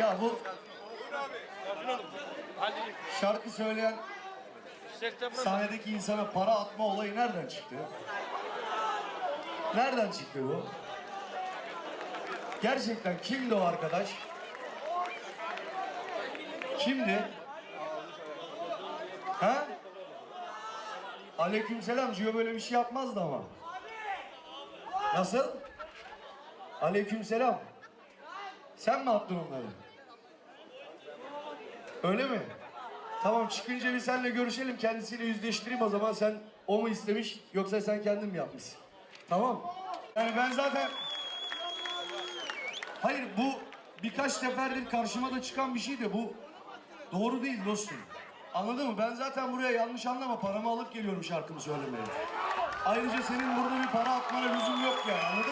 Ya bu şarkı söyleyen sahnedeki insana para atma olayı nereden çıktı? Nereden çıktı bu? Gerçekten kimdi o arkadaş? Kimdi? Ha? Aleykümselam Cio böyle bir şey yapmazdı ama. Nasıl? Aleykümselam. Sen mi attın onları? Öyle mi? Tamam çıkınca bir seninle görüşelim. Kendisiyle yüzleştireyim o zaman. Sen o mu istemiş yoksa sen kendin mi yapmışsın? Tamam. Yani ben zaten... Hayır bu birkaç seferdir karşıma da çıkan bir şey de bu doğru değil dostum. Anladın mı? Ben zaten buraya yanlış anlama paramı alıp geliyorum şarkımı söylemeye. Ayrıca senin burada bir para atmana lüzum yok yani anladın mı?